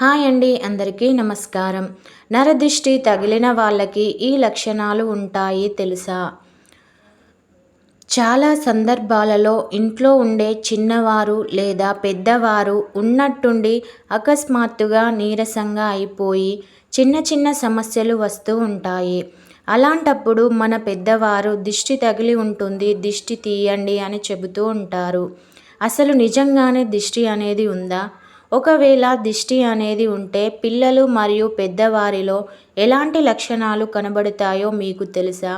Hi అండి అందరికీ నమస్కారం. నరదిష్టి తగిలిన వాళ్ళకి ఈ లక్షణాలు ఉంటాయి తెలుసా? చాలా సందర్భాలలో ఇంట్లో ఉండే చిన్నవారు లేదా పెద్దవారు ఉన్నట్టుండి అకస్మాత్తుగా నీరసంగా అయిపోయి చిన్న చిన్న సమస్యలు వస్తూ ఉంటాయి. అలాంటప్పుడు మన పెద్దవారు దిష్టి తగిలి ఉంటుంది దిష్టి తీయండి అని చెబుతూ ఉంటారు. అసలు నిజంగానే దిష్టి అనేది ఉందా? ఒకవేళ దిష్టి అనేది ఉంటే పిల్లలు మరియు పెద్దవారిలో ఎలాంటి లక్షణాలు కనబడతాయో మీకు తెలుసా?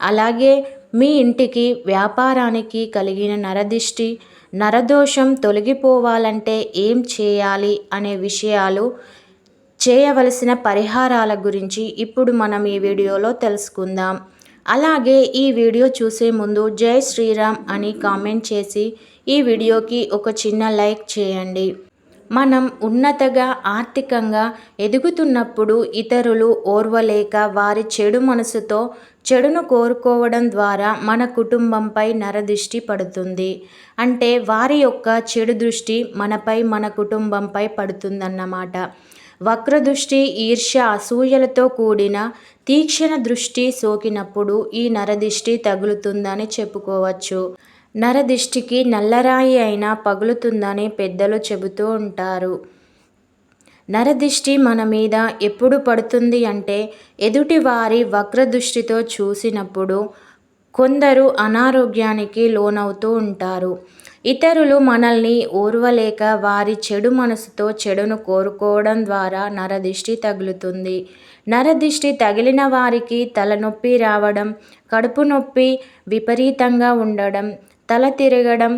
అలాగే మీ ఇంటికి వ్యాపారానికి కలిగిన నరదిష్టి నరదోషం తొలగిపోవాలంటే ఏం చేయాలి అనే విషయాలు చేయవలసిన పరిహారాల గురించి ఇప్పుడు మనం ఈ వీడియోలో తెలుసుకుందాం. అలాగే ఈ వీడియో చూసే ముందు జై శ్రీరామ్ అని కామెంట్ చేసి ఈ వీడియోకి ఒక చిన్న లైక్ చేయండి. మనం ఉన్నతగా ఆర్థికంగా ఎదుగుతున్నప్పుడు ఇతరులు ఓర్వలేక వారి చెడు మనసుతో చెడును కోరుకోవడం ద్వారా మన కుటుంబంపై నరదృష్టి పడుతుంది. అంటే వారి యొక్క చెడు దృష్టి మనపై మన కుటుంబంపై పడుతుందన్నమాట. వక్రదృష్టి ఈర్ష్య అసూయలతో కూడిన తీక్షణ దృష్టి సోకినప్పుడు ఈ నరదిష్టి తగులుతుందని చెప్పుకోవచ్చు. నరదిష్టికి నల్లరాయి అయినా పగులుతుందని పెద్దలు చెబుతూ ఉంటారు. నరదిష్టి మన మీద ఎప్పుడు పడుతుంది అంటే ఎదుటివారి వక్రదృష్టితో చూసినప్పుడు కొందరు అనారోగ్యానికి లోనవుతూ ఉంటారు. ఇతరులు మనల్ని ఓర్వలేక వారి చెడు మనసుతో చెడును కోరుకోవడం ద్వారా నరదిష్టి తగులుతుంది. నరదిష్టి తగిలిన వారికి తలనొప్పి రావడం కడుపు నొప్పి విపరీతంగా ఉండడం తల తిరగడం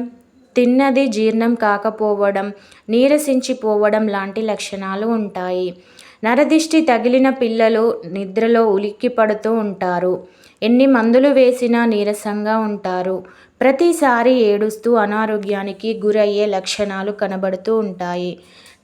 తిన్నది జీర్ణం కాకపోవడం నీరసించిపోవడం లాంటి లక్షణాలు ఉంటాయి. నరదిష్టి తగిలిన పిల్లలు నిద్రలో ఉలిక్కి పడుతూ ఉంటారు. ఎన్ని మందులు వేసినా నీరసంగా ఉంటారు. ప్రతిసారి ఏడుస్తూ అనారోగ్యానికి గురయ్యే లక్షణాలు కనబడుతూ ఉంటాయి.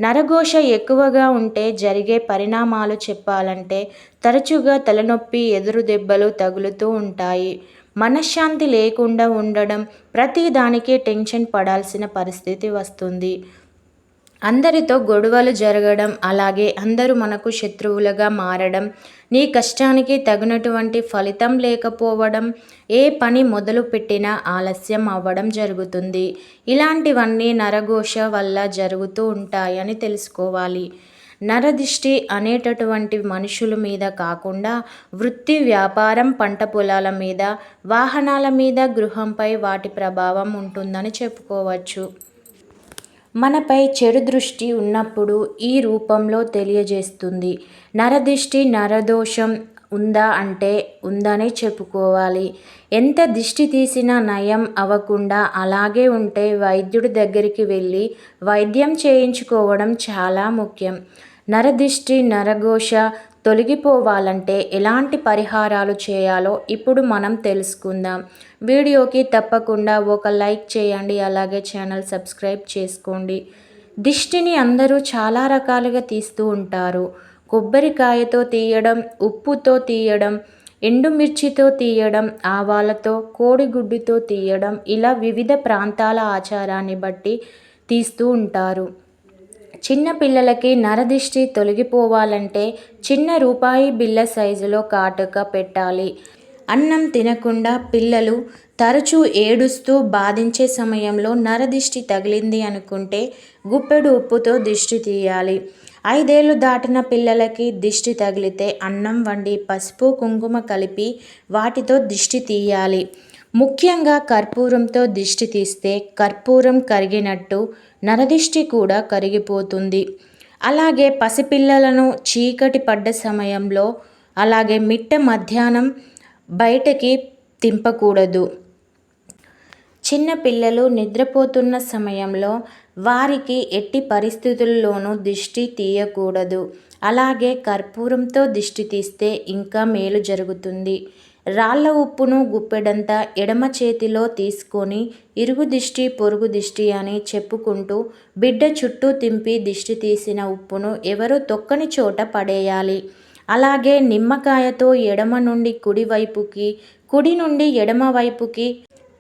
నరఘోష ఎక్కువగా ఉంటే జరిగే పరిణామాలు చెప్పాలంటే తరచుగా తలనొప్పి ఎదురు దెబ్బలు తగులుతూ ఉంటాయి. మనశ్శాంతి లేకుండా ఉండడం ప్రతిదానికి టెన్షన్ పడాల్సిన పరిస్థితి వస్తుంది. అందరితో గొడవలు జరగడం అలాగే అందరూ మనకు శత్రువులుగా మారడం నీ కష్టానికి తగినటువంటి ఫలితం లేకపోవడం ఏ పని మొదలు పెట్టినా ఆలస్యం అవ్వడం జరుగుతుంది. ఇలాంటివన్నీ నరఘోష వల్ల జరుగుతూ ఉంటాయని తెలుసుకోవాలి. నరదిష్టి అనేటటువంటి మనుషుల మీద కాకుండా వృత్తి వ్యాపారం పంట పొలాల మీద వాహనాల మీద గృహంపై వాటి ప్రభావం ఉంటుందని చెప్పుకోవచ్చు. మనపై చెడు దృష్టి ఉన్నప్పుడు ఈ రూపంలో తెలియజేస్తుంది. నరదిష్టి నరదోషం ఉందా అంటే ఉందని చెప్పుకోవాలి. ఎంత దిష్టి తీసినా నయం అవ్వకుండా అలాగే ఉంటే వైద్యుడి దగ్గరికి వెళ్ళి వైద్యం చేయించుకోవడం చాలా ముఖ్యం. నరదిష్టి నరఘోష తొలగిపోవాలంటే ఎలాంటి పరిహారాలు చేయాలో ఇప్పుడు మనం తెలుసుకుందాం. వీడియోకి తప్పకుండా ఒక లైక్ చేయండి అలాగే ఛానల్ సబ్స్క్రైబ్ చేసుకోండి. దిష్టిని అందరూ చాలా రకాలుగా తీస్తూ ఉంటారు. కొబ్బరికాయతో తీయడం ఉప్పుతో తీయడం ఎండుమిర్చితో తీయడం ఆవాలతో కోడిగుడ్డుతో తీయడం ఇలా వివిధ ప్రాంతాల ఆచారాన్ని బట్టి తీస్తూ ఉంటారు. చిన్న పిల్లలకి నరదిష్టి తొలగిపోవాలంటే చిన్న రూపాయి బిళ్ళ సైజులో కాటుక పెట్టాలి. అన్నం తినకుండా పిల్లలు తరచూ ఏడుస్తూ బాధించే సమయంలో నరదిష్టి తగిలింది అనుకుంటే గుప్పెడు ఉప్పుతో దిష్టి తీయాలి. ఐదేళ్ళు దాటిన పిల్లలకి దిష్టి తగిలితే అన్నం వండి పసుపు కుంకుమ కలిపి వాటితో దిష్టి తీయాలి. ముఖ్యంగా కర్పూరంతో దిష్టి తీస్తే కర్పూరం కరిగినట్టు నరదిష్టి కూడా కరిగిపోతుంది. అలాగే పసిపిల్లలను చీకటి పడ్డ సమయంలో అలాగే మిట్ట మధ్యాహ్నం బయటకి తింపకూడదు. చిన్న పిల్లలు నిద్రపోతున్న సమయంలో వారికి ఎట్టి పరిస్థితుల్లోనూ దిష్టి తీయకూడదు. అలాగే కర్పూరంతో దిష్టి తీస్తే ఇంకా మేలు జరుగుతుంది. రాళ్ళ ఉప్పును గుప్పెడంతా ఎడమ చేతిలో తీసుకొని ఇరుగు దిష్టి పొరుగు దిష్టి అని చెప్పుకుంటూ బిడ్డ చుట్టూ తింపి దిష్టి తీసిన ఉప్పును ఎవరు తొక్కని చోట పడేయాలి. అలాగే నిమ్మకాయతో ఎడమ నుండి కుడివైపుకి కుడి నుండి ఎడమ వైపుకి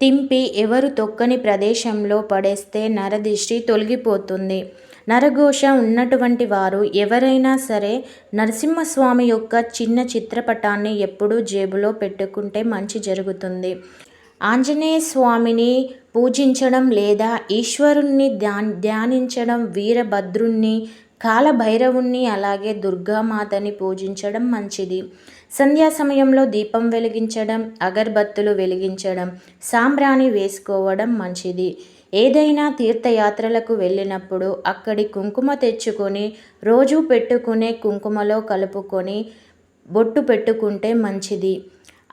తింపి ఎవరు తొక్కని ప్రదేశంలో పడేస్తే నరదిష్టి తొలగిపోతుంది. నరఘోష ఉన్నటువంటి వారు ఎవరైనా సరే నరసింహస్వామి యొక్క చిన్న చిత్రపటాన్ని ఎప్పుడూ జేబులో పెట్టుకుంటే మంచి జరుగుతుంది. ఆంజనేయ స్వామిని పూజించడం లేదా ఈశ్వరుణ్ణి ధ్యా ధ్యానించడం వీరభద్రుణ్ణి కాలభైరవుణ్ణి అలాగే దుర్గామాతని పూజించడం మంచిది. సంధ్యా సమయంలో దీపం వెలిగించడం అగరబత్తులు వెలిగించడం సాంబ్రాణి వేసుకోవడం మంచిది. ఏదైనా తీర్థయాత్రలకు వెళ్ళినప్పుడు అక్కడి కుంకుమ తెచ్చుకొని రోజు పెట్టుకునే కుంకుమలో కలుపుకొని బొట్టు పెట్టుకుంటే మంచిది.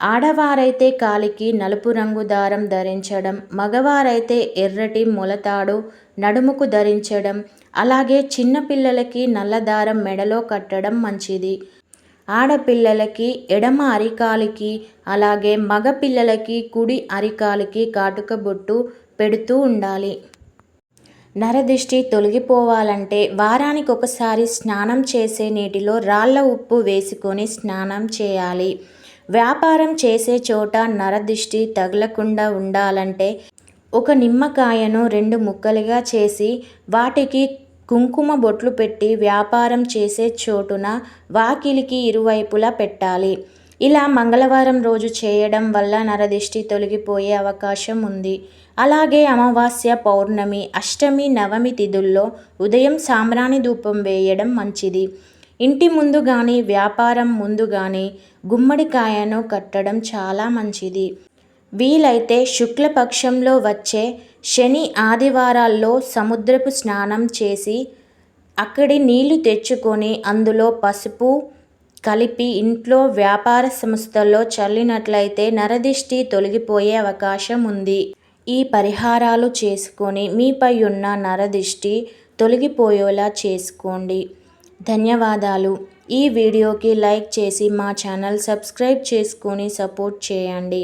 ఆడవారైతే కాలికి నలుపు రంగు దారం ధరించడం మగవారైతే ఎర్రటి మొలతాడు నడుముకు ధరించడం అలాగే చిన్నపిల్లలకి నల్లదారం మెడలో కట్టడం మంచిది. ఆడపిల్లలకి ఎడమ అరికాలికి అలాగే మగపిల్లలకి కుడి అరికాలికి కాటుక బొట్టు పెడుతూ ఉండాలి. నరదిష్టి తొలగిపోవాలంటే వారానికి ఒకసారి స్నానం చేసే నీటిలో రాళ్ళ ఉప్పు వేసుకొని స్నానం చేయాలి. వ్యాపారం చేసే చోట నరదిష్టి తగలకుండా ఉండాలంటే ఒక నిమ్మకాయను రెండు ముక్కలుగా చేసి వాటికి కుంకుమ బొట్లు పెట్టి వ్యాపారం చేసే చోటున వాకిలికి ఇరువైపులా పెట్టాలి. ఇలా మంగళవారం రోజు చేయడం వల్ల నరదిష్టి తొలగిపోయే అవకాశం ఉంది. అలాగే అమావాస్య పౌర్ణమి అష్టమి నవమి తిథుల్లో ఉదయం సాంబ్రాణి ధూపం వేయడం మంచిది. ఇంటి ముందు కానీ వ్యాపారం ముందు కానీ గుమ్మడికాయను కట్టడం చాలా మంచిది. వీలైతే శుక్లపక్షంలో వచ్చే శని ఆదివారాల్లో సముద్రపు స్నానం చేసి అక్కడి నీళ్ళు తెచ్చుకొని అందులో పసుపు కలిపి ఇంట్లో వ్యాపార సంస్థల్లో చల్లినట్లయితే నరదిష్టి తొలగిపోయే అవకాశం ఉంది. ఈ పరిహారాలు చేసుకొని మీపై ఉన్న నరదిష్టి తొలగిపోయేలా చేసుకోండి. ధన్యవాదాలు. ఈ వీడియోకి లైక్ చేసి మా ఛానల్ సబ్స్క్రైబ్ చేసుకొని సపోర్ట్ చేయండి.